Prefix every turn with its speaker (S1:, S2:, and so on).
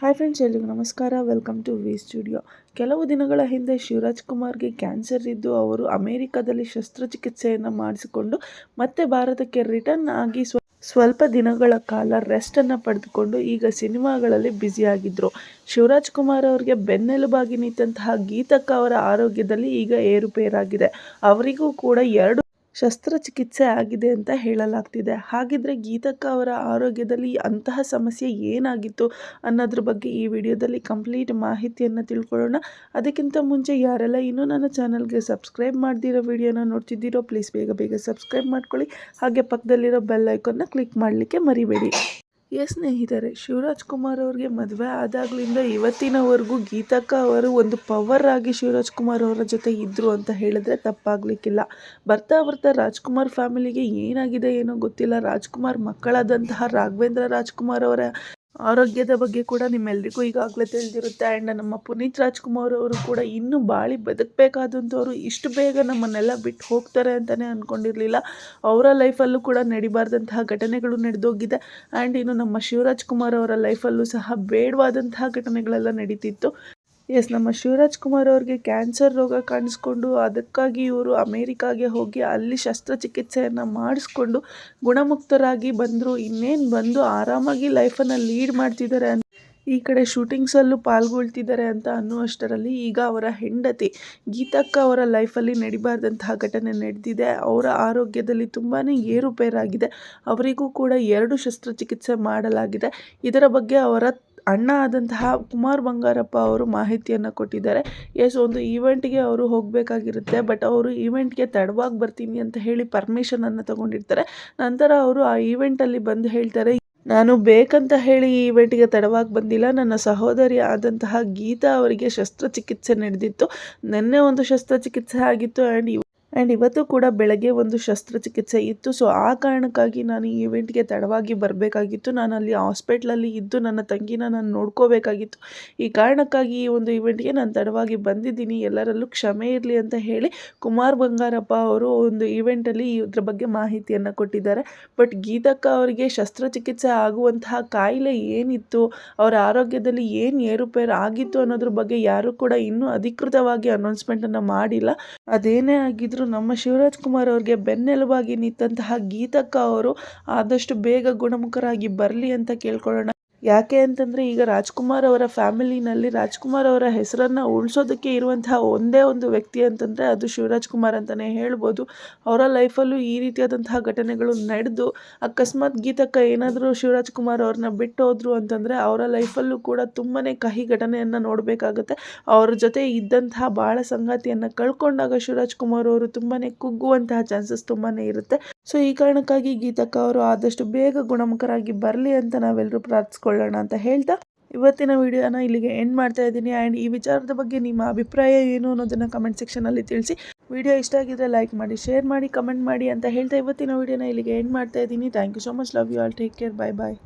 S1: Hi friends ಎಲ್ರಿಗೂ ನಮಸ್ಕಾರ. Welcome to V studio ಕೆಲವು ದಿನಗಳ ಹಿಂದೆ ಶಿವರಾಜ್ ಕುಮಾರ್ಗೆ ಕ್ಯಾನ್ಸರ್ ಇದ್ದು ಅವರು ಅಮೆರಿಕದಲ್ಲಿ ಶಸ್ತ್ರಚಿಕಿತ್ಸೆಯನ್ನು ಮಾಡಿಸಿಕೊಂಡು ಮತ್ತೆ ಭಾರತಕ್ಕೆ ರಿಟರ್ನ್ ಆಗಿ ಸ್ವ ಸ್ವಲ್ಪ ದಿನಗಳ ಕಾಲ ರೆಸ್ಟನ್ನು ಪಡೆದುಕೊಂಡು ಈಗ ಸಿನಿಮಾಗಳಲ್ಲಿ ಬ್ಯುಸಿಯಾಗಿದ್ದರು ಶಿವರಾಜ್ ಕುಮಾರ್ ಅವರಿಗೆ ಬೆನ್ನೆಲುಬಾಗಿ ನಿಂತಹ ಗೀತಕ್ಕ ಅವರ ಆರೋಗ್ಯದಲ್ಲಿ ಈಗ ಏರುಪೇರಾಗಿದೆ. ಅವರಿಗೂ ಕೂಡ ಎರಡು ಶಸ್ತ್ರಚಿಕಿತ್ಸೆ ಆಗಿದೆ ಅಂತ ಹೇಳಲಾಗ್ತಿದೆ. ಹಾಗಿದ್ರೆ ಗೀತಕ್ಕ ಅವರ ಆರೋಗ್ಯದಲ್ಲಿ ಅಂತಹ ಸಮಸ್ಯೆ ಏನಾಗಿತ್ತು ಅನ್ನೋದ್ರ ಬಗ್ಗೆ ಈ ವಿಡಿಯೋದಲ್ಲಿ ಕಂಪ್ಲೀಟ್ ಮಾಹಿತಿಯನ್ನು ತಿಳ್ಕೊಳ್ಳೋಣ. ಅದಕ್ಕಿಂತ ಮುಂಚೆ ಯಾರೆಲ್ಲ ಇನ್ನೂ ನನ್ನ ಚಾನಲ್ಗೆ ಸಬ್ಸ್ಕ್ರೈಬ್ ಮಾಡ್ದಿರೋ ವಿಡಿಯೋನ ನೋಡ್ತಿದ್ದೀರೋ, ಪ್ಲೀಸ್ ಬೇಗ ಬೇಗ ಸಬ್ಸ್ಕ್ರೈಬ್ ಮಾಡ್ಕೊಳ್ಳಿ. ಹಾಗೆ ಪಕ್ಕದಲ್ಲಿರೋ ಬೆಲ್ ಐಕನ್ನ ಕ್ಲಿಕ್ ಮಾಡಲಿಕ್ಕೆ ಮರಿಬೇಡಿ. ಎಸ್ ಸ್ನೇಹಿತರೆ, ಶಿವರಾಜ್ ಕುಮಾರ್ ಅವ್ರಿಗೆ ಮದುವೆ ಆದಾಗಲಿಂದ ಇವತ್ತಿನವರೆಗೂ ಗೀತಕ್ಕ ಅವರು ಒಂದು ಪವರ್ ಆಗಿ ಶಿವರಾಜ್ ಕುಮಾರ್ ಅವರ ಜೊತೆ ಇದ್ದರು ಅಂತ ಹೇಳಿದ್ರೆ ತಪ್ಪಾಗಲಿಕ್ಕಿಲ್ಲ. ಬರ್ತಾ ಬರ್ತಾ ರಾಜ್ಕುಮಾರ್ ಫ್ಯಾಮಿಲಿಗೆ ಏನಾಗಿದೆ ಏನೋ ಗೊತ್ತಿಲ್ಲ. ರಾಜ್ಕುಮಾರ್ ಮಕ್ಕಳಾದಂತಹ ರಾಘವೇಂದ್ರ ರಾಜ್ಕುಮಾರ್ ಅವರ ಆರೋಗ್ಯದ ಬಗ್ಗೆ ಕೂಡ ನಿಮ್ಮೆಲ್ರಿಗೂ ಈಗಾಗಲೇ ತಿಳಿದಿರುತ್ತೆ. ಆ್ಯಂಡ್ ನಮ್ಮ ಪುನೀತ್ ರಾಜ್ಕುಮಾರ್ ಅವರು ಕೂಡ ಇನ್ನೂ ಬಾಳಿ ಬದುಕಬೇಕಾದಂಥವ್ರು ಇಷ್ಟು ಬೇಗ ನಮ್ಮನ್ನೆಲ್ಲ ಬಿಟ್ಟು ಹೋಗ್ತಾರೆ ಅಂತಲೇ ಅಂದ್ಕೊಂಡಿರಲಿಲ್ಲ ಅವರ ಲೈಫಲ್ಲೂ ಕೂಡ ನಡಿಬಾರ್ದಂತಹ ಘಟನೆಗಳು ನಡೆದೋಗಿದೆ. ಆ್ಯಂಡ್ ಇನ್ನು ನಮ್ಮ ಶಿವರಾಜ್ ಕುಮಾರ್ ಅವರ ಲೈಫಲ್ಲೂ ಸಹ ಬೇಡವಾದಂತಹ ಘಟನೆಗಳೆಲ್ಲ ನಡೀತಿತ್ತು. ಎಸ್ ನಮ್ಮ ಶಿವರಾಜ್ ಕುಮಾರ್ ಅವ್ರಿಗೆ ಕ್ಯಾನ್ಸರ್ ರೋಗ ಕಾಣಿಸ್ಕೊಂಡು ಅದಕ್ಕಾಗಿ ಇವರು ಅಮೇರಿಕಾಗೆ ಹೋಗಿ ಅಲ್ಲಿ ಶಸ್ತ್ರಚಿಕಿತ್ಸೆಯನ್ನು ಮಾಡಿಸ್ಕೊಂಡು ಗುಣಮುಕ್ತರಾಗಿ ಬಂದರು, ಇನ್ನೇನು ಬಂದು ಆರಾಮಾಗಿ ಲೈಫನ್ನು ಲೀಡ್ ಮಾಡ್ತಿದ್ದಾರೆ ಅಂತ ಈ ಕಡೆ ಶೂಟಿಂಗ್ಸಲ್ಲೂ ಪಾಲ್ಗೊಳ್ತಿದ್ದಾರೆ ಅಂತ ಅನ್ನುವಷ್ಟರಲ್ಲಿ ಈಗ ಅವರ ಹೆಂಡತಿ ಗೀತಕ್ಕ ಅವರ ಲೈಫಲ್ಲಿ ನಡಿಬಾರ್ದಂತಹ ಘಟನೆ ನಡೆದಿದೆ. ಅವರ ಆರೋಗ್ಯದಲ್ಲಿ ತುಂಬಾ ಏರುಪೇರಾಗಿದೆ. ಅವರಿಗೂ ಕೂಡ ಎರಡು ಶಸ್ತ್ರಚಿಕಿತ್ಸೆ ಮಾಡಲಾಗಿದೆ. ಇದರ ಬಗ್ಗೆ ಅವರ ಅಣ್ಣ ಆದಂತಹ ಕುಮಾರ್ ಬಂಗಾರಪ್ಪ ಅವರು ಮಾಹಿತಿಯನ್ನು ಕೊಟ್ಟಿದ್ದಾರೆ. ಎಸ್ ಒಂದು ಈವೆಂಟ್ಗೆ ಅವರು ಹೋಗಬೇಕಾಗಿರುತ್ತೆ ಬಟ್ ಅವರು ಈವೆಂಟ್ಗೆ ತಡವಾಗಿ ಬರ್ತೀನಿ ಅಂತ ಹೇಳಿ ಪರ್ಮಿಷನನ್ನು ತಗೊಂಡಿರ್ತಾರೆ. ನಂತರ ಅವರು ಆ ಈವೆಂಟಲ್ಲಿ ಬಂದು ಹೇಳ್ತಾರೆ, ನಾನು ಬೇಕಂತ ಹೇಳಿ ಈ ಈವೆಂಟ್ಗೆ ತಡವಾಗಿ ಬಂದಿಲ್ಲ. ನನ್ನ ಸಹೋದರಿ ಆದಂತಹ ಗೀತಾ ಅವರಿಗೆ ಶಸ್ತ್ರಚಿಕಿತ್ಸೆ ನಡೆದಿತ್ತು. ನಿನ್ನೆ ಒಂದು ಶಸ್ತ್ರಚಿಕಿತ್ಸೆ ಆಗಿತ್ತು ಆ್ಯಂಡ್ ಆ್ಯಂಡ್ ಇವತ್ತು ಕೂಡ ಬೆಳಗ್ಗೆ ಒಂದು ಶಸ್ತ್ರಚಿಕಿತ್ಸೆ ಇತ್ತು. ಸೊ, ಆ ಕಾರಣಕ್ಕಾಗಿ ನಾನು ಈ ಇವೆಂಟ್ಗೆ ತಡವಾಗಿ ಬರಬೇಕಾಗಿತ್ತು. ನಾನು ಅಲ್ಲಿ ಹಾಸ್ಪಿಟ್ಲಲ್ಲಿ ಇದ್ದು ನನ್ನ ತಂಗಿನ ನಾನು ನೋಡ್ಕೋಬೇಕಾಗಿತ್ತು. ಈ ಕಾರಣಕ್ಕಾಗಿ ಈ ಒಂದು ಇವೆಂಟ್ಗೆ ನಾನು ತಡವಾಗಿ ಬಂದಿದ್ದೀನಿ. ಎಲ್ಲರಲ್ಲೂ ಕ್ಷಮೆ ಇರಲಿ ಅಂತ ಹೇಳಿ ಕುಮಾರ್ ಬಂಗಾರಪ್ಪ ಅವರು ಒಂದು ಇವೆಂಟಲ್ಲಿ ಇದ್ರ ಬಗ್ಗೆ ಮಾಹಿತಿಯನ್ನು ಕೊಟ್ಟಿದ್ದಾರೆ. ಬಟ್ ಗೀತಕ್ಕ ಅವರಿಗೆ ಶಸ್ತ್ರಚಿಕಿತ್ಸೆ ಆಗುವಂತಹ ಕಾಯಿಲೆ ಏನಿತ್ತು, ಅವರ ಆರೋಗ್ಯದಲ್ಲಿ ಏನು ಏರುಪೇರು ಆಗಿತ್ತು ಅನ್ನೋದ್ರ ಬಗ್ಗೆ ಯಾರೂ ಕೂಡ ಇನ್ನೂ ಅಧಿಕೃತವಾಗಿ ಅನೌನ್ಸ್ಮೆಂಟನ್ನು ಮಾಡಿಲ್ಲ. ಅದೇನೇ ಆಗಿದ್ರು ನಮ್ಮ ಶಿವರಾಜ್ ಕುಮಾರ್ ಅವ್ರಿಗೆ ಬೆನ್ನೆಲುಬಾಗಿ ನಿಂತಹ ಗೀತಕ್ಕ ಅವರು ಆದಷ್ಟು ಬೇಗ ಗುಣಮುಖರಾಗಿ ಬರಲಿ ಅಂತ ಕೇಳ್ಕೊಳ್ಳೋಣ. ಯಾಕೆ ಅಂತಂದರೆ ಈಗ ರಾಜ್ಕುಮಾರ್ ಅವರ ಫ್ಯಾಮಿಲಿನಲ್ಲಿ ರಾಜ್ಕುಮಾರ್ ಅವರ ಹೆಸರನ್ನು ಉಳಿಸೋದಕ್ಕೆ ಇರುವಂತಹ ಒಂದೇ ಒಂದು ವ್ಯಕ್ತಿ ಅಂತಂದರೆ ಅದು ಶಿವರಾಜ್ ಕುಮಾರ್ ಅಂತಲೇ ಹೇಳ್ಬೋದು. ಅವರ ಲೈಫಲ್ಲೂ ಈ ರೀತಿಯಾದಂತಹ ಘಟನೆಗಳು ನಡೆದು, ಅಕಸ್ಮಾತ್ ಗೀತಕ್ಕ ಏನಾದರೂ ಶಿವರಾಜ್ ಕುಮಾರ್ ಅವ್ರನ್ನ ಬಿಟ್ಟು ಅಂತಂದರೆ ಅವರ ಲೈಫಲ್ಲೂ ಕೂಡ ತುಂಬಾ ಕಹಿ ಘಟನೆಯನ್ನು ನೋಡಬೇಕಾಗುತ್ತೆ. ಅವ್ರ ಜೊತೆ ಇದ್ದಂತಹ ಭಾಳ ಸಂಗಾತಿಯನ್ನು ಕಳ್ಕೊಂಡಾಗ ಶಿವರಾಜ್ ಕುಮಾರ್ ಅವರು ತುಂಬಾ ಕುಗ್ಗುವಂತಹ ಚಾನ್ಸಸ್ ತುಂಬಾ ಇರುತ್ತೆ. ಸೊ ಈ ಕಾರಣಕ್ಕಾಗಿ ಗೀತಕ್ಕ ಅವರು ಆದಷ್ಟು ಬೇಗ ಗುಣಮುಖರಾಗಿ ಬರಲಿ ಅಂತ ನಾವೆಲ್ಲರೂ ಪ್ರಾರ್ಥಿಸ್ಕೊಳ್ಳೋಣ ಅಂತ ಹೇಳ್ತಾ ಇವತ್ತಿನ ವಿಡಿಯೋನ ಇಲ್ಲಿಗೆ ಎಂಡ್ ಮಾಡ್ತಾ ಇದ್ದೀನಿ. ಆ್ಯಂಡ್ ಈ ವಿಚಾರದ ಬಗ್ಗೆ ನಿಮ್ಮ ಅಭಿಪ್ರಾಯ ಏನು ಅನ್ನೋದನ್ನು ಕಮೆಂಟ್ ಸೆಕ್ಷನಲ್ಲಿ ತಿಳಿಸಿ. ವಿಡಿಯೋ ಇಷ್ಟ ಆಗಿದ್ರೆ ಲೈಕ್ ಮಾಡಿ ಶೇರ್ ಮಾಡಿ ಕಮೆಂಟ್ ಮಾಡಿ ಅಂತ ಹೇಳ್ತಾ ಇವತ್ತಿನ ವಿಡಿಯೋನ ಇಲ್ಲಿಗೆ ಎಂಡ್ ಮಾಡ್ತಾ ಇದ್ದೀನಿ. Thank you so much love you all take care bye bye